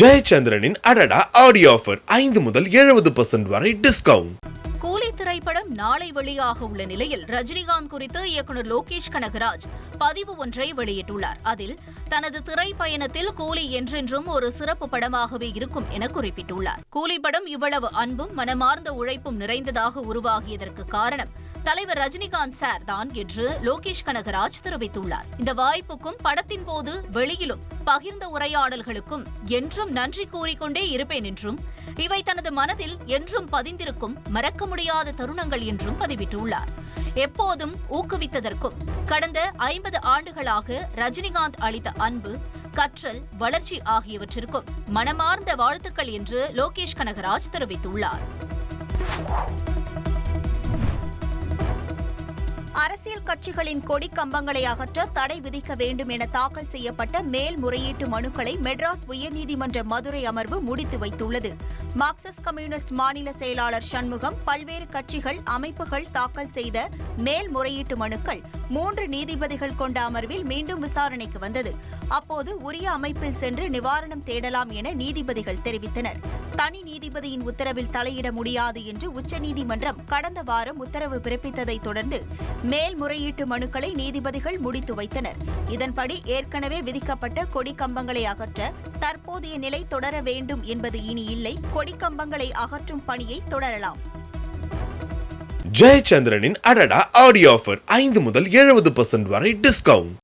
ஜெயச்சந்திரனின் அடடா audio offer ஐந்து முதல் எழுபது பர்சன்ட் வரை டிஸ்கவுண்ட் கூலி திரைப்படம் நாளை வெளியாக உள்ள நிலையில் ரஜினிகாந்த் குறித்து இயக்குனர் லோகேஷ் கனகராஜ் பதிவு ஒன்றை வெளியிட்டுள்ளார். அதில் தனது திரைப்பயணத்தில் கூலி என்றென்றும் ஒரு சிறப்பு படமாகவே இருக்கும் என குறிப்பிட்டுள்ளார். கூலி படம் இவ்வளவு அன்பும் மனமார்ந்த உழைப்பும் நிறைந்ததாக உருவாகியதற்கு காரணம் தலைவர் ரஜினிகாந்த் சார் தான் என்று லோகேஷ் கனகராஜ் தெரிவித்துள்ளார். இந்த வாய்ப்புக்கும் படத்தின் போது வெளியிலும் பகிர்ந்த உரையாடல்களுக்கும் என்றும் நன்றி கூறிக்கொண்டே இருப்பேன் என்றும் இவை தனது மனதில் என்றும் பதிந்திருக்கும் மறக்க முடியாத தருணங்கள் என்றும் பதிவிட்டுள்ளார். எப்போதும் ஊக்குவித்ததற்கும் கடந்த ஐம்பது ஆண்டுகளாக ரஜினிகாந்த் அளித்த அன்பு கற்றல் வளர்ச்சி ஆகியவற்றிற்கும் மனமார்ந்த வாழ்த்துக்கள் என்று லோகேஷ் கனகராஜ் தெரிவித்துள்ளார். அரசியல் கட்சிகளின் கொடி கம்பங்களை அகற்ற தடை விதிக்க வேண்டும் என தாக்கல் செய்யப்பட்ட மேல்முறையீட்டு மனுக்களை மெட்ராஸ் உயர்நீதிமன்ற மதுரை அமர்வு முடித்து வைத்துள்ளது. மார்க்சிஸ்ட் கம்யூனிஸ்ட் மாநில செயலாளர் சண்முகம் பல்வேறு கட்சிகள் அமைப்புகள் தாக்கல் செய்த மேல்முறையீட்டு மனுக்கள் மூன்று நீதிபதிகள் கொண்ட அமர்வில் மீண்டும் விசாரணைக்கு வந்தது. அப்போது உரிய அமைப்பில் சென்று நிவாரணம் தேடலாம் என நீதிபதிகள் தெரிவித்தனர். தனி நீதிபதியின் உத்தரவில் தலையிட முடியாது என்று உச்சநீதிமன்றம் கடந்த வாரம் உத்தரவு பிறப்பித்ததைத் தொடர்ந்து மேல்முறையீட்டு மனுக்களை நீதிபதிகள் முடித்து வைத்தனர். இதன்படி ஏற்கனவே விதிக்கப்பட்ட கொடி கம்பங்களை அகற்ற தற்போதைய நிலை தொடர வேண்டும் என்பது இனி இல்லை. கொடி கம்பங்களை அகற்றும் பணியை தொடரலாம். ஜெயச்சந்திரனின் அடடா ஆடியோ ஆஃபர் ஐந்து முதல் எழுபது பர்சன்ட் வரை டிஸ்கவுண்ட்